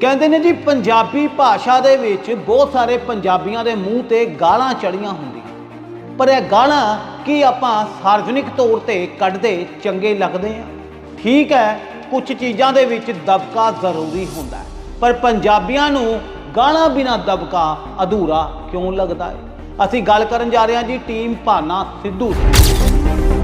ਕਹਿੰਦੇ ਨੇ ਜੀ, ਪੰਜਾਬੀ ਭਾਸ਼ਾ ਦੇ ਵਿੱਚ ਬਹੁਤ ਸਾਰੇ ਪੰਜਾਬੀਆਂ ਦੇ ਮੂੰਹ ਤੇ ਗਾਲਾਂ ਚੜੀਆਂ ਹੁੰਦੀਆਂ। ਪਰ ਇਹ ਗਾਲਾਂ ਕੀ ਆਪਾਂ ਸਾਰਜਨਿਕ ਤੌਰ ਤੇ ਕੱਢਦੇ ਚੰਗੇ ਲੱਗਦੇ ਆ? ਠੀਕ ਹੈ ਕੁਝ ਚੀਜ਼ਾਂ ਦੇ ਵਿੱਚ ਦਬਕਾ ਜ਼ਰੂਰੀ ਹੁੰਦਾ ਪਰ ਪੰਜਾਬੀਆਂ ਨੂੰ ਗਾਲਾਂ ਬਿਨਾ ਦਬਕਾ ਅਧੂਰਾ ਕਿਉਂ ਲੱਗਦਾ ਹੈ? ਅਸੀਂ ਗੱਲ ਕਰਨ ਜਾ ਰਹੇ ਹਾਂ ਜੀ, ਟੀਮ ਭਾਨਾ ਸਿੱਧੂ ਦੀ।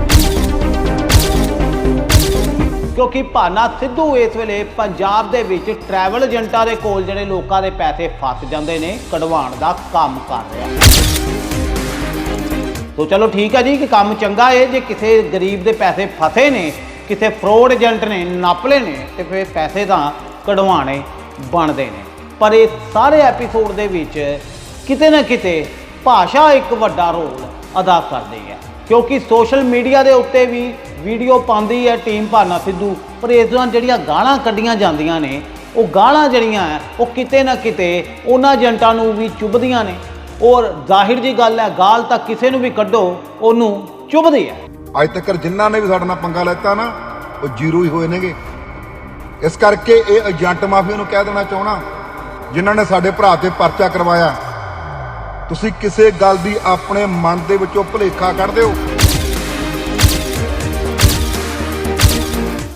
ਕਿਉਂਕਿ ਭਾਨਾ ਸਿੱਧੂ ਇਸ ਵੇਲੇ ਪੰਜਾਬ ਦੇ ਵਿੱਚ ਟਰੈਵਲ ਏਜੰਟਾਂ ਦੇ ਕੋਲ ਜਿਹੜੇ ਲੋਕਾਂ ਦੇ ਪੈਸੇ ਫਸ ਜਾਂਦੇ ਨੇ, ਕਢਵਾਉਣ ਦਾ ਕੰਮ ਕਰ ਰਿਹਾ। ਤੋ ਚਲੋ ਠੀਕ ਹੈ ਜੀ ਕਿ ਕੰਮ ਚੰਗਾ ਹੈ ਜੇ ਕਿਸੇ ਗਰੀਬ ਦੇ ਪੈਸੇ ਫਸੇ ਨੇ, ਕਿਸੇ ਫਰੋਡ ਏਜੰਟ ਨੇ ਨਾਪਲੇ ਨੇ, ਤੇ ਫਿਰ ਪੈਸੇ ਤਾਂ ਕਢਵਾਣੇ ਬਣਦੇ ਨੇ। ਪਰ ਇਹ ਸਾਰੇ ਐਪੀਸੋਡ ਦੇ ਵਿੱਚ ਕਿਤੇ ਨਾ ਕਿਤੇ ਭਾਸ਼ਾ ਇੱਕ ਵੱਡਾ ਰੋਲ ਅਦਾ ਕਰਦੀ ਹੈ। ਕਿਉਂਕਿ ਸੋਸ਼ਲ ਮੀਡੀਆ ਦੇ ਉੱਤੇ ਵੀ ਵੀਡੀਓ ਪਾਉਂਦੀ ਹੈ ਟੀਮ ਭਾਨਾ ਸਿੱਧੂ, ਪਰ ਇਸ ਦੌਰਾਨ ਜਿਹੜੀਆਂ ਗਾਲਾਂ ਕੱਢੀਆਂ ਜਾਂਦੀਆਂ ਨੇ, ਉਹ ਗਾਲਾਂ ਜਿਹੜੀਆਂ ਹੈ, ਉਹ ਕਿਤੇ ਨਾ ਕਿਤੇ ਉਹਨਾਂ ਏਜੰਟਾਂ ਨੂੰ ਵੀ ਚੁੱਭਦੀਆਂ ਨੇ। ਔਰ ਜ਼ਾਹਿਰ ਜੀ ਗੱਲ ਹੈ, ਗਾਲ ਤਾਂ ਕਿਸੇ ਨੂੰ ਵੀ ਕੱਢੋ, ਉਹਨੂੰ ਚੁੱਭਦੀ ਹੈ। ਅੱਜ ਤੱਕ ਜਿਨ੍ਹਾਂ ਨੇ ਵੀ ਸਾਡੇ ਨਾਲ ਪੰਗਾ ਲੈਤਾ ਨਾ, ਉਹ ਜ਼ੀਰੋ ਹੀ ਹੋਏ ਨੇਗੇ। ਇਸ ਕਰਕੇ ਇਹ ਏਜੰਟ ਮਾਫੀਆ ਨੂੰ ਕਹਿ ਦੇਣਾ ਚਾਹਣਾ ਜਿਨ੍ਹਾਂ ਨੇ ਸਾਡੇ ਭਰਾ ਤੇ ਪਰਚਾ ਕਰਵਾਇਆ। ਤੁਸੀਂ ਕਿਸੇ ਗੱਲ ਦੀ ਆਪਣੇ ਮਨ ਦੇ ਵਿੱਚੋਂ ਭੁਲੇਖਾ ਕੱਢ ਦਿਓ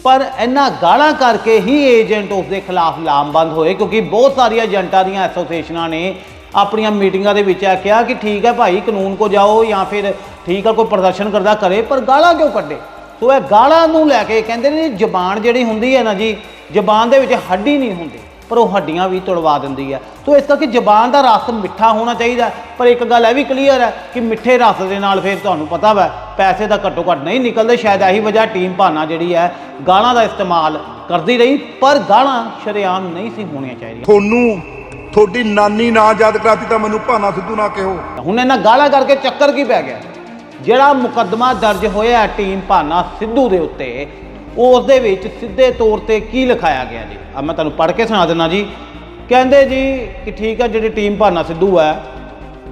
ਪਰ ਇਹਨਾਂ ਗਾਲਾਂ ਕਰਕੇ ਹੀ ਏਜੰਟ ਉਸ ਦੇ ਖਿਲਾਫ ਲਾਮਬੰਦ ਹੋਏ, ਕਿਉਂਕਿ ਬਹੁਤ ਸਾਰੀਆਂ ਏਜੰਟਾਂ ਦੀਆਂ ਐਸੋਸੀਏਸ਼ਨਾਂ ਨੇ ਆਪਣੀਆਂ ਮੀਟਿੰਗਾਂ ਦੇ ਵਿੱਚ ਇਹ ਕਿਹਾ ਕਿ ਠੀਕ ਹੈ ਭਾਈ, ਕਾਨੂੰਨ ਕੋ ਜਾਓ ਜਾਂ ਫਿਰ ਠੀਕ ਹੈ, ਕੋਈ ਪ੍ਰਦਰਸ਼ਨ ਕਰਦਾ ਕਰੇ, ਪਰ ਗਾਲਾਂ ਕਿਉਂ ਕੱਢੇ? ਸੋ ਇਹ ਗਾਲਾਂ ਨੂੰ ਲੈ ਕੇ ਕਹਿੰਦੇ ਨੇ ਜ਼ਬਾਨ ਜਿਹੜੀ ਹੁੰਦੀ ਹੈ ਨਾ ਜੀ, ਜ਼ਬਾਨ ਦੇ ਵਿੱਚ ਹੱਡੀ ਨਹੀਂ ਹੁੰਦੀ। ਪਰ ਉਹ ਹੱਡੀਆਂ ਵੀ ਤੁੜਵਾ ਦਿੰਦੀ ਹੈ ਸੋ ਇਸ ਕਰਕੇ ਜ਼ਬਾਨ ਦਾ ਰਸ ਮਿੱਠਾ ਹੋਣਾ ਚਾਹੀਦਾ ਪਰ ਇੱਕ ਗੱਲ ਇਹ ਵੀ ਕਲੀਅਰ ਹੈ ਕਿ ਮਿੱਠੇ ਰਸ ਦੇ ਨਾਲ ਫਿਰ ਤੁਹਾਨੂੰ ਪਤਾ ਵਾ ਪੈਸੇ ਦਾ ਘੱਟੋ ਘੱਟ ਨਹੀਂ ਨਿਕਲਦੇ ਸ਼ਾਇਦ ਇਹੀ ਵਜ੍ਹਾ ਟੀਮ ਭਾਨਾ ਜਿਹੜੀ ਹੈ ਗਾਲਾਂ ਦਾ ਇਸਤੇਮਾਲ ਕਰਦੀ ਰਹੀ ਪਰ ਗਾਲਾਂ ਸ਼ਰੇਆਮ ਨਹੀਂ ਸੀ ਹੋਣੀਆਂ ਚਾਹੀਦੀਆਂ। ਤੁਹਾਨੂੰ ਤੁਹਾਡੀ ਨਾਨੀ ਨਾ ਯਾਦ ਕਰਾਤੀ ਤਾਂ ਮੈਨੂੰ ਭਾਨਾ ਸਿੱਧੂ ਨਾ ਕਿਹੋ। ਹੁਣ ਇਹਨਾਂ ਗਾਲਾਂ ਕਰਕੇ ਚੱਕਰ ਕੀ ਪੈ ਗਿਆ? ਜਿਹੜਾ ਮੁਕੱਦਮਾ ਦਰਜ ਹੋਇਆ ਟੀਮ ਭਾਨਾ ਸਿੱਧੂ ਦੇ ਉੱਤੇ ਉਸ ਦੇ ਵਿੱਚ ਸਿੱਧੇ ਤੌਰ ਤੇ ਕੀ ਲਿਖਾਇਆ ਗਿਆ ਜੀ? ਆ ਮੈਂ ਤੁਹਾਨੂੰ ਪੜ੍ਹ ਕੇ ਸੁਣਾ ਦਿੰਦਾ ਜੀ। ਕਹਿੰਦੇ ਜੀ ਕਿ ਠੀਕ ਆ, ਜਿਹੜੀ ਟੀਮ ਭਾਨਾ ਸਿੱਧੂ ਹੈ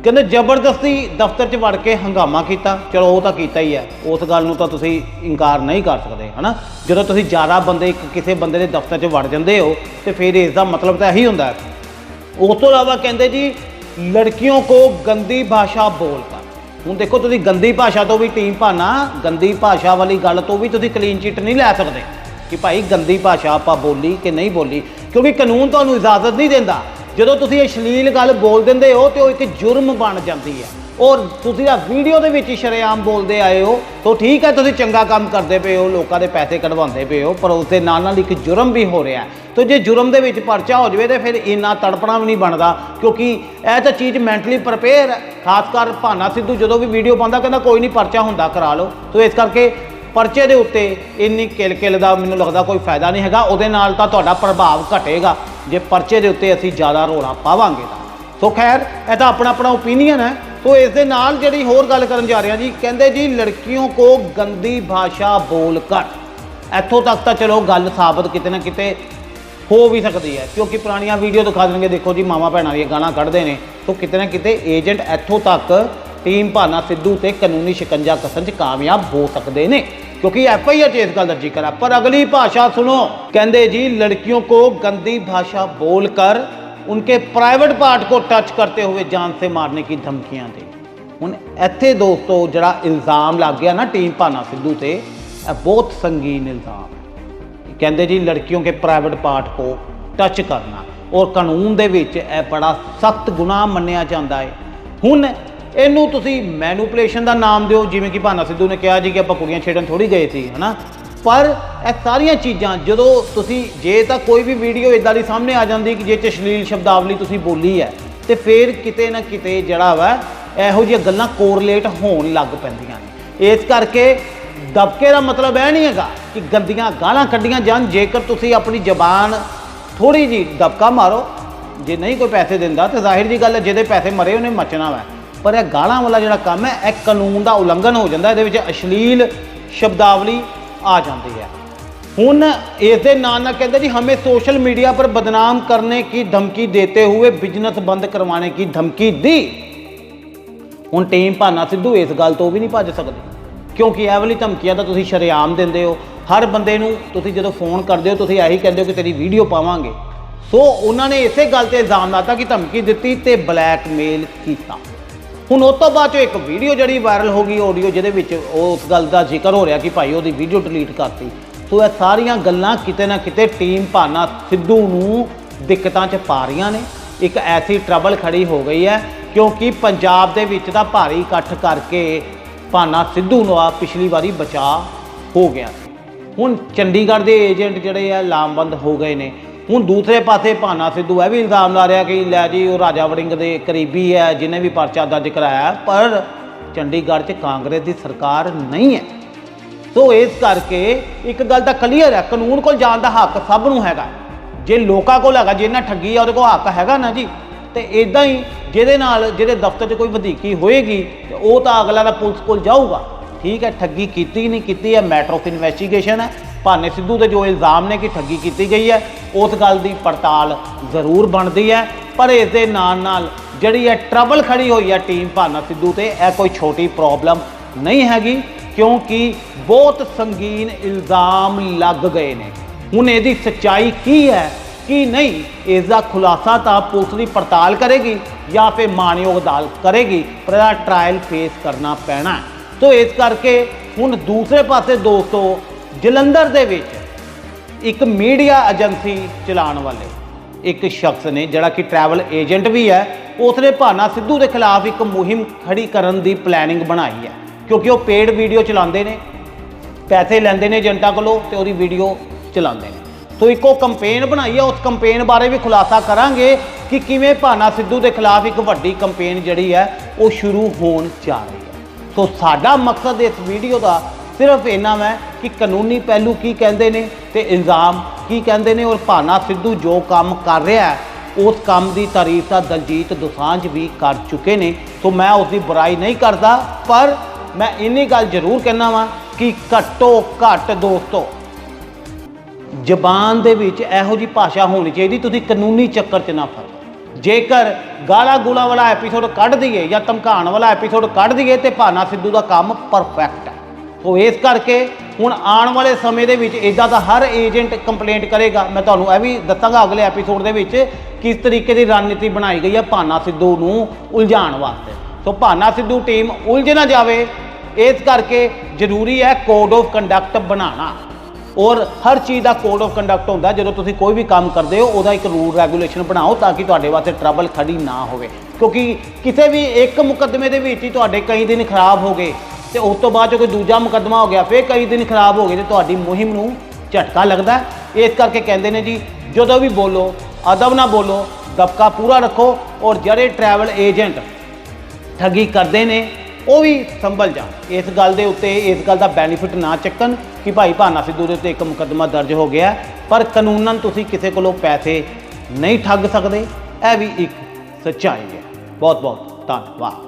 ਕਹਿੰਦੇ ਜ਼ਬਰਦਸਤੀ ਦਫ਼ਤਰ 'ਚ ਵੜ ਕੇ ਹੰਗਾਮਾ ਕੀਤਾ। ਚਲੋ, ਉਹ ਤਾਂ ਕੀਤਾ ਹੀ ਹੈ ਉਸ ਗੱਲ ਨੂੰ ਤਾਂ ਤੁਸੀਂ ਇਨਕਾਰ ਨਹੀਂ ਕਰ ਸਕਦੇ, ਹਨਾ? ਜਦੋਂ ਤੁਸੀਂ ਜ਼ਿਆਦਾ ਬੰਦੇ, ਇੱਕ ਕਿਸੇ ਬੰਦੇ ਦੇ ਦਫ਼ਤਰ 'ਚ ਵੜ ਜਾਂਦੇ ਹੋ, ਤੇ ਫਿਰ ਇਸ ਦਾ ਮਤਲਬ ਤਾਂ ਇਹੀ ਹੁੰਦਾ। ਹੈ ਉਸ ਤੋਂ ਇਲਾਵਾ ਕਹਿੰਦੇ ਜੀ, ਲੜਕੀਆਂ ਕੋ ਗੰਦੀ ਭਾਸ਼ਾ ਬੋਲ ਕਰ ਹੁਣ ਦੇਖੋ ਤੁਸੀਂ ਗੰਦੀ ਭਾਸ਼ਾ ਤੋਂ ਵੀ ਟੀਮ ਭਾਨਾ, ਗੰਦੀ ਭਾਸ਼ਾ ਵਾਲੀ ਗੱਲ ਤੋਂ ਵੀ ਤੁਸੀਂ ਕਲੀਨ ਚਿੱਟ ਨਹੀਂ ਲੈ ਸਕਦੇ ਕਿ ਭਾਈ ਗੰਦੀ ਭਾਸ਼ਾ ਆਪਾਂ ਬੋਲੀ ਕਿ ਨਹੀਂ ਬੋਲੀ, ਕਿਉਂਕਿ ਕਾਨੂੰਨ ਤੁਹਾਨੂੰ ਇਜਾਜ਼ਤ ਨਹੀਂ ਦਿੰਦਾ। ਜਦੋਂ ਤੁਸੀਂ ਇਹ ਅਸ਼ਲੀਲ ਗੱਲ ਬੋਲ ਦਿੰਦੇ ਹੋ ਤੇ ਉਹ ਇੱਕ ਜੁਰਮ ਬਣ ਜਾਂਦੀ ਹੈ। ਔਰ ਤੁਸੀਂ ਆ ਵੀਡੀਓ ਦੇ ਵਿੱਚ ਹੀ ਸ਼ਰੇਆਮ ਬੋਲਦੇ ਆਏ ਹੋ, ਤਾਂ ਠੀਕ ਹੈ, ਤੁਸੀਂ ਚੰਗਾ ਕੰਮ ਕਰਦੇ ਪਏ ਹੋ, ਲੋਕਾਂ ਦੇ ਪੈਸੇ ਕਢਵਾਉਂਦੇ ਪਏ ਹੋ, ਪਰ ਉਸ ਦੇ ਨਾਲ ਨਾਲ ਇੱਕ ਜੁਰਮ ਵੀ ਹੋ ਰਿਹਾ ਹੈ। ਜੇ ਜੁਰਮ ਦੇ ਵਿੱਚ ਪਰਚਾ ਹੋ ਜਾਵੇ ਤੇ ਫਿਰ ਇੰਨਾ ਤੜਪਣਾ ਵੀ ਨਹੀਂ ਬਣਦਾ, ਕਿਉਂਕਿ ਇਹ ਤਾਂ ਚੀਜ਼ ਮੈਂਟਲੀ ਪ੍ਰਪੇਅਰ ਹੈ। ਖਾਸ ਕਰ ਭਾਨਾ ਸਿੱਧੂ ਜਦੋਂ ਵੀ ਵੀਡੀਓ ਪਾਉਂਦਾ, ਕਹਿੰਦਾ ਕੋਈ ਨਹੀਂ ਪਰਚਾ ਹੁੰਦਾ, ਕਰਾ ਲਓ। ਤਾਂ ਇਸ ਕਰਕੇ ਪਰਚੇ ਦੇ ਉੱਤੇ ਇੰਨੀ ਕਿਲ-ਕਿਲ ਦਾ ਮੈਨੂੰ ਲੱਗਦਾ ਕੋਈ ਫਾਇਦਾ ਨਹੀਂ ਹੈਗਾ, ਉਹਦੇ ਨਾਲ ਤਾਂ ਤੁਹਾਡਾ ਪ੍ਰਭਾਵ ਘਟੇਗਾ। ਜੇ ਪਰਚੇ ਦੇ ਉੱਤੇ ਅਸੀਂ ਜ਼ਿਆਦਾ ਰੋਲਾ ਪਾਵਾਂਗੇ ਤਾਂ। ਸੋ ਖੈਰ, ਇਹ ਤਾਂ ਆਪਣਾ ਆਪਣਾ opinion ਹੈ। ਸੋ ਇਸ ਦੇ ਨਾਲ ਜਿਹੜੀ ਹੋਰ ਗੱਲ ਕਰਨ ਜਾ ਰਿਹਾ ਜੀ, ਕਹਿੰਦੇ ਜੀ, ਲੜਕੀਆਂ ਕੋ ਗੰਦੀ ਭਾਸ਼ਾ ਬੋਲ ਕਰ। ਇੱਥੋਂ ਤੱਕ ਤਾਂ ਚਲੋ ਗੱਲ ਸਾਬਤ ਕਿਤੇ ਨਾ ਕਿਤੇ ਹੋ ਵੀ ਸਕਦੀ ਹੈ, ਕਿਉਂਕਿ ਪੁਰਾਣੀਆਂ ਵੀਡੀਓ ਦਿਖਾ ਦੇਣਗੇ, ਦੇਖੋ ਜੀ ਮਾਮਾ ਭੈਣਾਂ ਦੀਆਂ ਗਾਣਾ ਕੱਢਦੇ ਨੇ। ਸੋ ਕਿਤੇ ਨਾ ਕਿਤੇ ਏਜੰਟ ਇੱਥੋਂ ਤੱਕ ਟੀਮ ਭਾਨਾ ਸਿੱਧੂ ਤੇ ਕਾਨੂੰਨੀ ਸ਼ਿਕੰਜਾ ਕਸਣ 'ਚ ਕਾਮਯਾਬ ਹੋ ਸਕਦੇ ਨੇ, ਕਿਉਂਕਿ ਐਫਆਈਆਰ 'ਚ ਇਸ ਗੱਲ ਦਰਜੀ ਜ਼ਿਕਰ ਪਰ ਅਗਲੀ ਭਾਸ਼ਾ ਸੁਣੋ। ਕਹਿੰਦੇ ਜੀ, ਲੜਕੀਆਂ ਕੋ ਗੰਦੀ ਭਾਸ਼ਾ ਬੋਲ ਕਰ उनके प्राइवेट पार्ट को टच करते हुए जान से मारने की धमकियां दी ਹੁਣ ਇੱਥੇ ਦੋਸਤੋ ਜਿਹੜਾ ਇਲਜ਼ਾਮ ਲੱਗ ਗਿਆ ਨਾ ਟੀਮ ਭਾਨਾ ਸਿੱਧੂ ਤੇ ਇਹ ਬਹੁਤ ਸੰਗੀਨ ਇਲਜ਼ਾਮ ਹੈ ਕਹਿੰਦੇ ਜੀ ਲੜਕੀਆਂ ਕੇ ਪ੍ਰਾਈਵੇਟ ਪਾਰਟ ਕੋ ਟੱਚ ਕਰਨਾ ਔਰ ਕਾਨੂੰਨ ਦੇ ਵਿੱਚ ਇਹ ਬੜਾ ਸਖਤ ਗੁਨਾਹ ਮੰਨਿਆ ਜਾਂਦਾ ਹੈ ਹੁਣ ਇਹਨੂੰ ਤੁਸੀਂ ਮੈਨੂਪੂਲੇਸ਼ਨ ਦਾ ਨਾਮ ਦਿਓ ਜਿਵੇਂ ਕਿ ਭਾਨਾ ਸਿੱਧੂ ਨੇ ਕਿਹਾ ਜੀ ਕਿ ਆਪਾਂ ਕੁੜੀਆਂ ਛੇੜਨ ਥੋੜੀ ਗਏ ਸੀ ਹਨਾ ਪਰ ਇਹ ਸਾਰੀਆਂ ਚੀਜ਼ਾਂ ਜਦੋਂ ਤੁਸੀਂ, ਜੇ ਤਾਂ ਕੋਈ ਵੀ ਵੀਡੀਓ ਇਦਾਂ ਦੀ ਸਾਹਮਣੇ ਆ ਜਾਂਦੀ ਕਿ ਜੇ ਚ ਅਸ਼ਲੀਲ ਸ਼ਬਦਾਵਲੀ ਤੁਸੀਂ ਬੋਲੀ ਹੈ, ਤੇ ਫਿਰ ਕਿਤੇ ਨਾ ਕਿਤੇ ਜਿਹੜਾ ਵਾ, ਇਹੋ ਜਿਹੀਆਂ ਗੱਲਾਂ ਕੋਰਲੇਟ ਹੋਣ ਲੱਗ ਪੈਂਦੀਆਂ ਨੇ। ਇਸ ਕਰਕੇ ਦਬਕੇ ਦਾ ਮਤਲਬ ਇਹ ਨਹੀਂ ਹੈਗਾ ਕਿ ਗੰਦੀਆਂ ਗਾਲਾਂ ਕੱਢੀਆਂ ਜਾਣ, ਜੇਕਰ ਤੁਸੀਂ ਆਪਣੀ ਜ਼ਬਾਨ ਥੋੜੀ ਜੀ ਦਬਕਾ ਮਾਰੋ, ਜੇ ਨਹੀਂ ਕੋਈ ਪੈਸੇ ਦਿੰਦਾ ਤੇ ਜ਼ਾਹਿਰ ਜੀ ਗੱਲ ਹੈ, ਜਿਹਦੇ ਪੈਸੇ ਮਰੇ ਉਹਨੇ ਮਚਣਾ ਵਾ। ਪਰ ਇਹ ਗਾਲਾਂ ਵਾਲਾ ਜਿਹੜਾ ਕੰਮ ਹੈ, ਇਹ ਕਾਨੂੰਨ ਦਾ ਉਲੰਘਣ ਹੋ ਜਾਂਦਾ, ਇਹਦੇ ਵਿੱਚ ਅਸ਼ਲੀਲ ਸ਼ਬਦਾਵਲੀ ਆ ਜਾਂਦੀ ਹੈ। ਹੁਣ ਇਸ ਦੇ के ਨਾਲ कहते ਜੀ, ਹਮੇ ਸੋਸ਼ਲ ਮੀਡੀਆ ਪਰ ਬਦਨਾਮ ਕਰਨੇ ਕੀ ਧਮਕੀ ਦੇਤੇ ਹੋਏ ਬਿਜ਼ਨਸ ਬੰਦ करवाने की ਧਮਕੀ ਦੀ? ਹੁਣ ਟੀਮ ਭਾਨਾ ਸਿੱਧੂ ਇਸ ਗੱਲ ਤੋਂ ਵੀ ਨਹੀਂ ਭੱਜ ਸਕਦੇ। ਕਿਉਂਕਿ ਇਹ ਵਾਲੀ ਧਮਕੀਆਂ ਤਾਂ ਤੁਸੀਂ ਸ਼ਰੇਆਮ ਦਿੰਦੇ ਹੋ। ਹਰ ਬੰਦੇ ਨੂੰ ਤੁਸੀਂ ਜਦੋਂ ਫੋਨ ਕਰਦੇ ਹੋ, ਤੁਸੀਂ ਇਹੀ ਕਹਿੰਦੇ ਹੋ ਕਿ ਤੇਰੀ ਵੀਡੀਓ ਪਾਵਾਂਗੇ। ਸੋ ਉਹਨਾਂ ਨੇ ਇਸੇ ਗੱਲ ਤੇ ਇਲਜ਼ਾਮ ਲਾਤਾ ਕਿ ਧਮਕੀ ਦਿੱਤੀ ਤੇ ਬਲੈਕਮੇਲ ਕੀਤਾ। ਹੁਣ ਉਸ ਤੋਂ ਬਾਅਦ ਚੋਂ ਇੱਕ ਵੀਡੀਓ ਜਿਹੜੀ ਵਾਇਰਲ ਹੋ ਗਈ ਆਡੀਓ ਜਿਹਦੇ ਵਿੱਚ ਉਹ ਉਸ ਗੱਲ ਦਾ ਜ਼ਿਕਰ ਹੋ ਰਿਹਾ ਕਿ ਭਾਈ ਉਹਦੀ ਵੀਡੀਓ ਡਿਲੀਟ ਕਰਤੀ। ਸੋ ਇਹ ਸਾਰੀਆਂ ਗੱਲਾਂ ਕਿਤੇ ਨਾ ਕਿਤੇ ਟੀਮ ਭਾਨਾ ਸਿੱਧੂ ਨੂੰ ਦਿੱਕਤਾਂ 'ਚ ਪਾ ਰਹੀਆਂ ਨੇ। ਇੱਕ ਐਸੀ ਟਰਬਲ ਖੜੀ ਹੋ ਗਈ ਹੈ, ਕਿਉਂਕਿ ਪੰਜਾਬ ਦੇ ਵਿੱਚ ਤਾਂ ਭਾਰੀ ਇਕੱਠ ਕਰਕੇ ਭਾਨਾ ਸਿੱਧੂ ਨੂੰ ਆ ਪਿਛਲੀ ਵਾਰੀ ਬਚਾ ਹੋ ਗਿਆ ਹੁਣ ਚੰਡੀਗੜ੍ਹ ਦੇ ਏਜੰਟ ਜਿਹੜੇ ਆ ਲਾਮਬੰਦ ਹੋ ਗਏ ਨੇ। ਹੁਣ ਦੂਸਰੇ ਪਾਸੇ ਭਾਨਾ ਸਿੱਧੂ ਇਹ ਵੀ ਇਲਜ਼ਾਮ ਲਾ ਰਿਹਾ ਕਿ ਲੈ ਜੀ, ਉਹ ਰਾਜਾ ਵੜਿੰਗ ਦੇ ਕਰੀਬੀ ਹੈ ਜਿਹਨੇ ਵੀ ਪਰਚਾ ਦਰਜ ਕਰਾਇਆ, ਪਰ ਚੰਡੀਗੜ੍ਹ 'ਚ ਕਾਂਗਰਸ ਦੀ ਸਰਕਾਰ ਨਹੀਂ ਹੈ। ਸੋ ਇਸ ਕਰਕੇ ਇੱਕ ਗੱਲ ਤਾਂ ਕਲੀਅਰ ਹੈ, ਕਾਨੂੰਨ ਕੋਲ ਜਾਣ ਦਾ ਹੱਕ ਸਭ ਨੂੰ ਹੈਗਾ। ਜੇ ਲੋਕਾਂ ਕੋਲ ਹੈਗਾ ਜਿਹਨਾਂ ਠੱਗੀ ਆ, ਉਹਦੇ ਕੋਲ ਹੱਕ ਹੈਗਾ ਨਾ ਜੀ। ਤੇ ਇਦਾਂ ਹੀ ਜਿਹਦੇ ਨਾਲ, ਜਿਹਦੇ ਦਫ਼ਤਰ 'ਚ ਕੋਈ ਵਧੀਕੀ ਹੋਏਗੀ, ਤੇ ਉਹ ਤਾਂ ਅਗਲਾ ਦਾ ਪੁਲਿਸ ਕੋਲ ਜਾਊਗਾ। ਠੀਕ ਹੈ, ਠੱਗੀ ਕੀਤੀ ਨਹੀਂ ਕੀਤੀ ਹੈ ਮੈਟਰ ਆਫ ਇਨਵੈਸਟੀਗੇਸ਼ਨ ਹੈ। ਭਾਨੇ ਸਿੱਧੂ ਦੇ ਜੋ ਇਲਜ਼ਾਮ ਨੇ ਕਿ ਠੱਗੀ ਕੀਤੀ ਗਈ ਹੈ ਉਸ ਗੱਲ ਦੀ ਪੜਤਾਲ ਜ਼ਰੂਰ ਬਣਦੀ ਹੈ ਪਰ ਇਸ ਦੇ ਨਾਲ ਨਾਲ ਜਿਹੜੀ ਹੈ ਟਰਬਲ ਖੜੀ ਹੋਈ ਹੈ ਟੀਮ ਭਾਨਾ ਸਿੱਧੂ ਤੇ, ਇਹ ਕੋਈ ਛੋਟੀ ਪ੍ਰੋਬਲਮ ਨਹੀਂ ਹੈਗੀ, ਕਿਉਂਕਿ ਬਹੁਤ ਸੰਗੀਨ ਇਲਜ਼ਾਮ ਲੱਗ ਗਏ ਨੇ ਹੁਣ ਇਹਦੀ ਸੱਚਾਈ ਕੀ ਹੈ, ਕੀ ਨਹੀਂ ਇਸ ਦਾ ਖੁਲਾਸਾ ਤਾਂ ਪੁਲਿਸ ਦੀ ਪੜਤਾਲ ਕਰੇਗੀ ਜਾਂ ਫਿਰ ਮਾਨਯੋਗ ਅਦਾਲਤ ਕਰੇਗੀ, ਪਰ ਇਹਦਾ ਟ੍ਰਾਇਲ ਫੇਸ ਕਰਨਾ ਪੈਣਾ ਹੈ। ਸੋ ਇਸ ਕਰਕੇ ਹੁਣ ਦੂਸਰੇ ਪਾਸੇ ਦੋਸਤੋ, ਜਲੰਧਰ ਦੇ ਵਿੱਚ ਇੱਕ ਮੀਡੀਆ ਏਜੰਸੀ ਚਲਾਉਣ ਵਾਲੇ। ਇੱਕ ਸ਼ਖਸ ਨੇ, ਜਿਹੜਾ ਕਿ ਟਰੈਵਲ ਏਜੰਟ ਵੀ ਹੈ ਉਸਨੇ ਭਾਨਾ ਸਿੱਧੂ ਦੇ ਖਿਲਾਫ ਇੱਕ ਮੁਹਿੰਮ ਖੜੀ ਕਰਨ ਦੀ ਪਲੈਨਿੰਗ ਬਣਾਈ ਹੈ। ਕਿਉਂਕਿ ਉਹ ਪੇਡ ਵੀਡੀਓ ਚਲਾਉਂਦੇ ਨੇ, ਪੈਸੇ ਲੈਂਦੇ ਨੇ ਏਜੰਟਾਂ ਕੋਲੋਂ ਤੇ ਉਹਦੀ ਵੀਡੀਓ ਚਲਾਉਂਦੇ ਨੇ। ਸੋ ਇੱਕੋ ਕੰਪੇਨ ਬਣਾਈ ਹੈ, ਉਸ ਕੰਪੇਨ ਬਾਰੇ ਵੀ ਖੁਲਾਸਾ ਕਰਾਂਗੇ ਕਿ ਕਿਵੇਂ ਭਾਨਾ ਸਿੱਧੂ ਦੇ ਖਿਲਾਫ ਇੱਕ ਵੱਡੀ ਕੰਪੇਨ ਜਿਹੜੀ ਹੈ, ਉਹ ਸ਼ੁਰੂ ਹੋਣ ਜਾ ਰਹੀ ਹੈ। ਸੋ ਸਾਡਾ ਮਕਸਦ ਇਸ ਵੀਡੀਓ ਦਾ ਸਿਰਫ ਇੰਨਾ ਹੈ ਕਿ ਕਾਨੂੰਨੀ ਪਹਿਲੂ ਕੀ ਕਹਿੰਦੇ ਨੇ ਤੇ ਇਲਜ਼ਾਮ ਕੀ ਕਹਿੰਦੇ ਨੇ ਔਰ ਭਾਨਾ ਸਿੱਧੂ ਜੋ ਕੰਮ ਕਰ ਰਿਹਾ ਹੈ, ਉਸ ਕੰਮ ਦੀ ਤਾਰੀਫ ਤਾਂ ਦਲਜੀਤ ਦੁਸਾਂਝ ਵੀ ਕਰ ਚੁੱਕੇ ਨੇ। ਸੋ ਮੈਂ ਉਸ ਦੀ ਬੁਰਾਈ ਨਹੀਂ ਕਰਦਾ, ਪਰ ਮੈਂ ਇੰਨੀ ਗੱਲ ਜ਼ਰੂਰ ਕਹਿਣਾ ਵਾਂ ਕਿ ਘੱਟੋ ਘੱਟ ਦੋਸਤੋ, ਜ਼ਬਾਨ ਦੇ ਵਿੱਚ ਇਹੋ ਜੀ ਭਾਸ਼ਾ ਹੋਣੀ ਚਾਹੀਦੀ, ਤੁਸੀਂ ਕਾਨੂੰਨੀ ਚੱਕਰ 'ਚ ਨਾ ਫਸੋ ਜੇਕਰ ਗਾਲਾਂ ਗੂਲਾਂ ਵਾਲਾ ਐਪੀਸੋਡ ਕੱਢ ਦਈਏ ਜਾਂ ਧਮਕਾਉਣ ਵਾਲਾ ਐਪੀਸੋਡ ਕੱਢ ਦਈਏ ਤੇ ਭਾਨਾ ਸਿੱਧੂ ਦਾ ਕੰਮ ਪਰਫੈਕਟ ਹੈ। ਸੋ ਇਸ ਕਰਕੇ ਹੁਣ ਆਉਣ ਵਾਲੇ ਸਮੇਂ ਦੇ ਵਿੱਚ ਇਦਾਂ ਦਾ ਹਰ ਏਜੰਟ ਕੰਪਲੇਂਟ ਕਰੇਗਾ। ਮੈਂ ਤੁਹਾਨੂੰ ਇਹ ਵੀ ਦੱਸਾਂਗਾ ਅਗਲੇ ਐਪੀਸੋਡ ਦੇ ਵਿੱਚ ਕਿਸ ਤਰੀਕੇ ਦੀ ਰਣਨੀਤੀ ਬਣਾਈ ਗਈ ਹੈ ਭਾਨਾ ਸਿੱਧੂ ਨੂੰ ਉਲਝਾਉਣ ਵਾਸਤੇ। ਸੋ ਭਾਨਾ ਸਿੱਧੂ ਟੀਮ ਉਲਝ ਨਾ ਜਾਵੇ। ਇਸ ਕਰਕੇ ਜ਼ਰੂਰੀ ਹੈ ਕੋਡ ਆਫ ਕੰਡਕਟ ਬਣਾਉਣਾ। ਔਰ ਹਰ ਚੀਜ਼ ਦਾ ਕੋਡ ਆਫ ਕੰਡਕਟ ਹੁੰਦਾ। ਜਦੋਂ ਤੁਸੀਂ ਕੋਈ ਵੀ ਕੰਮ ਕਰਦੇ ਹੋ, ਉਹਦਾ ਇੱਕ ਰੂਲ ਰੈਗੂਲੇਸ਼ਨ ਬਣਾਓ ਤਾਂ ਕਿ ਤੁਹਾਡੇ ਵਾਸਤੇ ਟਰਬਲ ਖੜੀ ਨਾ ਹੋਵੇ। ਕਿਉਂਕਿ ਕਿਸੇ ਵੀ ਇੱਕ ਮੁਕੱਦਮੇ ਦੇ ਵਿੱਚ ਹੀ ਤੁਹਾਡੇ ਕਈ ਦਿਨ ਖਰਾਬ ਹੋ ਗਏ। ਤੇ ਉਸ ਤੋਂ ਬਾਅਦ 'ਚੋਂ ਕੋਈ ਦੂਜਾ ਮੁਕੱਦਮਾ ਹੋ ਗਿਆ, ਫਿਰ ਕਈ ਦਿਨ ਖਰਾਬ ਹੋ ਗਏ ਤੇ ਤੁਹਾਡੀ ਮੁਹਿੰਮ ਨੂੰ ਝਟਕਾ ਲੱਗਦਾ ਇਸ ਕਰਕੇ ਕਹਿੰਦੇ ਨੇ ਜੀ, ਜਦੋਂ ਵੀ ਬੋਲੋ, ਅਦਬ ਨਾ ਬੋਲੋ, ਦਬਕਾ ਪੂਰਾ ਰੱਖੋ ਔਰ ਜਿਹੜੇ ਟਰੈਵਲ ਏਜੰਟ ਠੱਗੀ ਕਰਦੇ ਨੇ, ਉਹ ਵੀ ਸੰਭਲ ਜਾਣ। ਇਸ ਗੱਲ ਦੇ ਉੱਤੇ, ਇਸ ਗੱਲ ਦਾ ਬੈਨੀਫਿਟ ਨਾ ਚੱਕਣ ਕਿ ਭਾਈ ਭਾਨਾ ਸਿੱਧੂ ਦੇ ਉੱਤੇ ਇੱਕ ਮੁਕੱਦਮਾ ਦਰਜ ਹੋ ਗਿਆ ਪਰ ਕਾਨੂੰਨਨ ਤੁਸੀਂ ਕਿਸੇ ਕੋਲੋਂ ਪੈਸੇ ਨਹੀਂ ਠੱਗ ਸਕਦੇ, ਇਹ ਵੀ ਇੱਕ ਸੱਚਾਈ ਹੈ। ਬਹੁਤ ਬਹੁਤ ਧੰਨਵਾਦ।